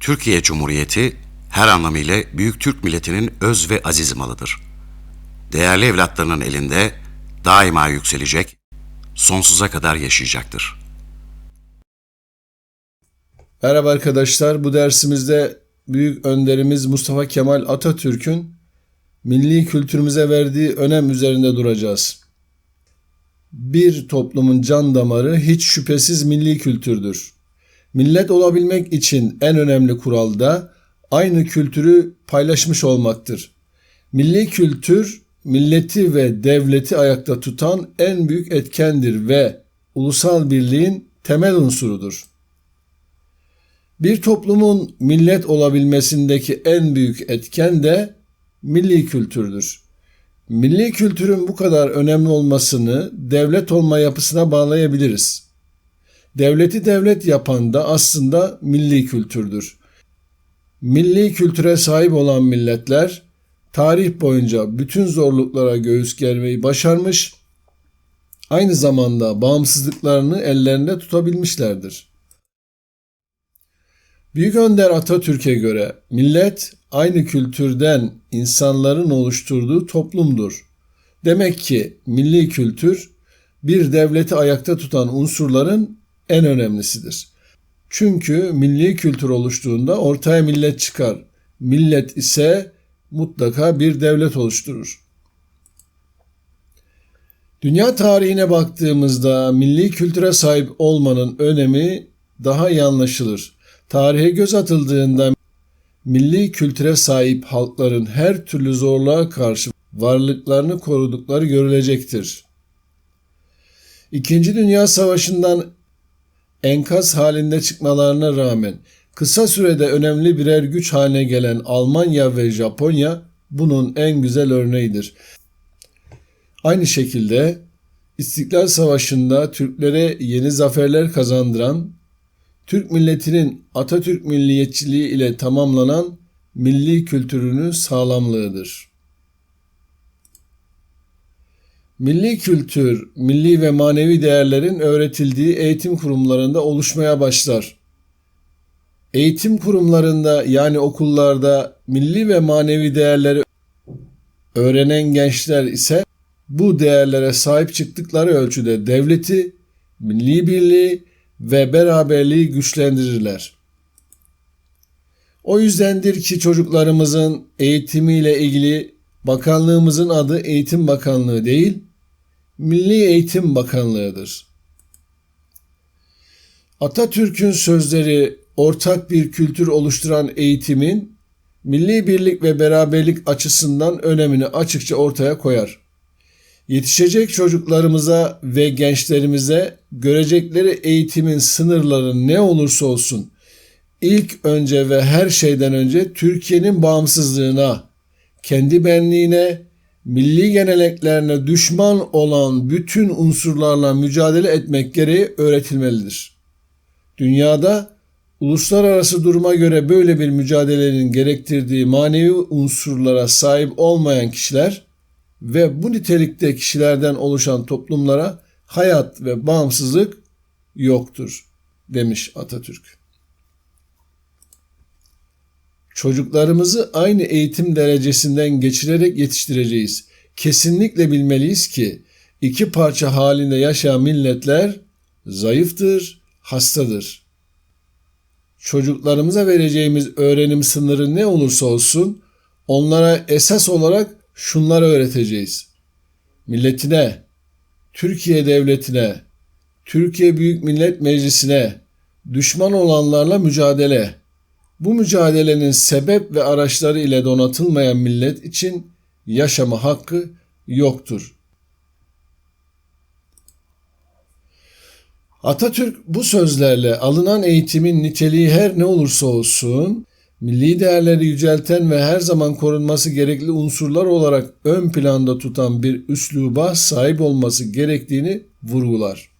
Türkiye Cumhuriyeti her anlamıyla büyük Türk milletinin öz ve aziz malıdır. Değerli evlatlarının elinde daima yükselecek, sonsuza kadar yaşayacaktır. Merhaba arkadaşlar. Bu dersimizde büyük önderimiz Mustafa Kemal Atatürk'ün milli kültürümüze verdiği önem üzerinde duracağız. Bir toplumun can damarı hiç şüphesiz milli kültürdür. Millet olabilmek için en önemli kural da aynı kültürü paylaşmış olmaktır. Milli kültür milleti ve devleti ayakta tutan en büyük etkendir ve ulusal birliğin temel unsurudur. Bir toplumun millet olabilmesindeki en büyük etken de milli kültürdür. Milli kültürün bu kadar önemli olmasını devlet olma yapısına bağlayabiliriz. Devleti devlet yapan da aslında milli kültürdür. Milli kültüre sahip olan milletler tarih boyunca bütün zorluklara göğüs germeyi başarmış, aynı zamanda bağımsızlıklarını ellerinde tutabilmişlerdir. Büyük Önder Atatürk'e göre millet aynı kültürden insanların oluşturduğu toplumdur. Demek ki milli kültür bir devleti ayakta tutan unsurların en önemlisidir. Çünkü milli kültür oluştuğunda ortaya millet çıkar. Millet ise mutlaka bir devlet oluşturur. Dünya tarihine baktığımızda milli kültüre sahip olmanın önemi daha iyi anlaşılır. Tarihe göz atıldığında milli kültüre sahip halkların her türlü zorluğa karşı varlıklarını korudukları görülecektir. İkinci Dünya Savaşı'ndan enkaz halinde çıkmalarına rağmen kısa sürede önemli birer güç haline gelen Almanya ve Japonya bunun en güzel örneğidir. Aynı şekilde İstiklal Savaşı'nda Türklere yeni zaferler kazandıran Türk milletinin Atatürk milliyetçiliği ile tamamlanan milli kültürünün sağlamlığıdır. Milli kültür, milli ve manevi değerlerin öğretildiği eğitim kurumlarında oluşmaya başlar. Eğitim kurumlarında yani okullarda milli ve manevi değerleri öğrenen gençler ise bu değerlere sahip çıktıkları ölçüde devleti, milli birliği ve beraberliği güçlendirirler. O yüzdendir ki çocuklarımızın eğitimiyle ilgili bakanlığımızın adı Eğitim Bakanlığı değil, Milli Eğitim Bakanlığı'dır. Atatürk'ün sözleri ortak bir kültür oluşturan eğitimin milli birlik ve beraberlik açısından önemini açıkça ortaya koyar. Yetişecek çocuklarımıza ve gençlerimize görecekleri eğitimin sınırları ne olursa olsun ilk önce ve her şeyden önce Türkiye'nin bağımsızlığına, kendi benliğine, milli geleneklerine düşman olan bütün unsurlarla mücadele etmek gereği öğretilmelidir. Dünyada uluslararası duruma göre böyle bir mücadelenin gerektirdiği manevi unsurlara sahip olmayan kişiler ve bu nitelikte kişilerden oluşan toplumlara hayat ve bağımsızlık yoktur demiş Atatürk. Çocuklarımızı aynı eğitim derecesinden geçirerek yetiştireceğiz. Kesinlikle bilmeliyiz ki iki parça halinde yaşayan milletler zayıftır, hastadır. Çocuklarımıza vereceğimiz öğrenim sınırı ne olursa olsun onlara esas olarak şunları öğreteceğiz. Milletine, Türkiye devletine, Türkiye Büyük Millet Meclisi'ne düşman olanlarla mücadele. Bu mücadelenin sebep ve araçları ile donatılmayan millet için yaşama hakkı yoktur. Atatürk bu sözlerle alınan eğitimin niteliği her ne olursa olsun milli değerleri yücelten ve her zaman korunması gerekli unsurlar olarak ön planda tutan bir üsluba sahip olması gerektiğini vurgular.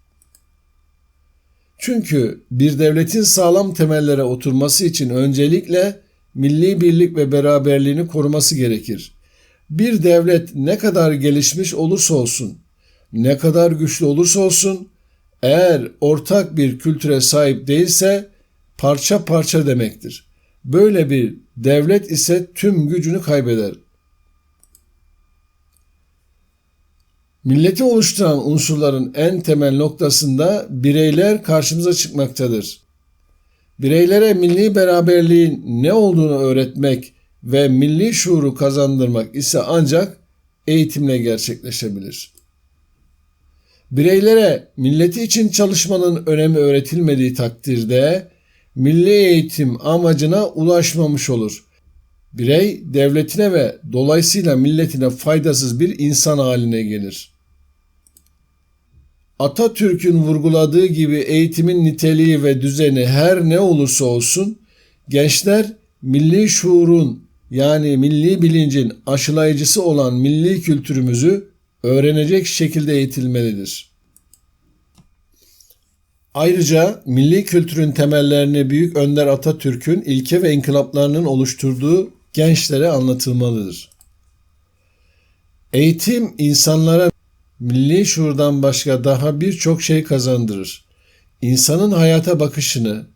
Çünkü bir devletin sağlam temellere oturması için öncelikle milli birlik ve beraberliğini koruması gerekir. Bir devlet ne kadar gelişmiş olursa olsun, ne kadar güçlü olursa olsun, eğer ortak bir kültüre sahip değilse parça parça demektir Böyle bir devlet ise tüm gücünü kaybeder. Milleti oluşturan unsurların en temel noktasında bireyler karşımıza çıkmaktadır. Bireylere milli beraberliğin ne olduğunu öğretmek ve milli şuuru kazandırmak ise ancak eğitimle gerçekleşebilir. Bireylere milleti için çalışmanın önemi öğretilmediği takdirde milli eğitim amacına ulaşmamış olur. Birey devletine ve dolayısıyla milletine faydasız bir insan haline gelir. Atatürk'ün vurguladığı gibi eğitimin niteliği ve düzeni her ne olursa olsun gençler milli şuurun yani milli bilincin aşılayıcısı olan milli kültürümüzü öğrenecek şekilde eğitilmelidir. Ayrıca milli kültürün temellerini Büyük Önder Atatürk'ün ilke ve inkılaplarının oluşturduğu gençlere anlatılmalıdır. Eğitim insanlara milli şuurdan başka daha birçok şey kazandırır. İnsanın hayata bakışını,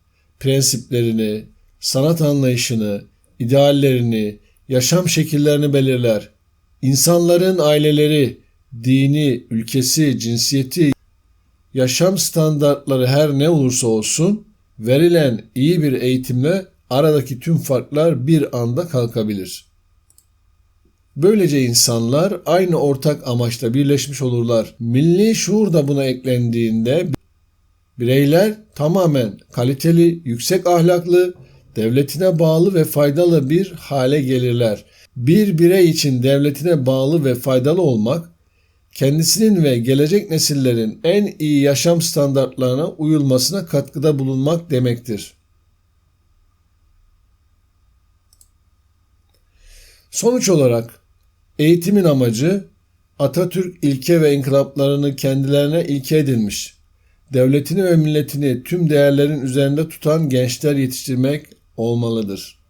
prensiplerini, sanat anlayışını, ideallerini, yaşam şekillerini belirler. İnsanların aileleri, dini, ülkesi, cinsiyeti, yaşam standartları her ne olursa olsun verilen iyi bir eğitimle aradaki tüm farklar bir anda kalkabilir. Böylece insanlar aynı ortak amaçla birleşmiş olurlar. Milli şuur da buna eklendiğinde bireyler tamamen kaliteli, yüksek ahlaklı, devletine bağlı ve faydalı bir hale gelirler. Bir birey için devletine bağlı ve faydalı olmak, kendisinin ve gelecek nesillerin en iyi yaşam standartlarına uyulmasına katkıda bulunmak demektir. Sonuç olarak eğitimin amacı Atatürk ilke ve inkılaplarını kendilerine ilke edilmiş, devletini ve milletini tüm değerlerin üzerinde tutan gençler yetiştirmek olmalıdır.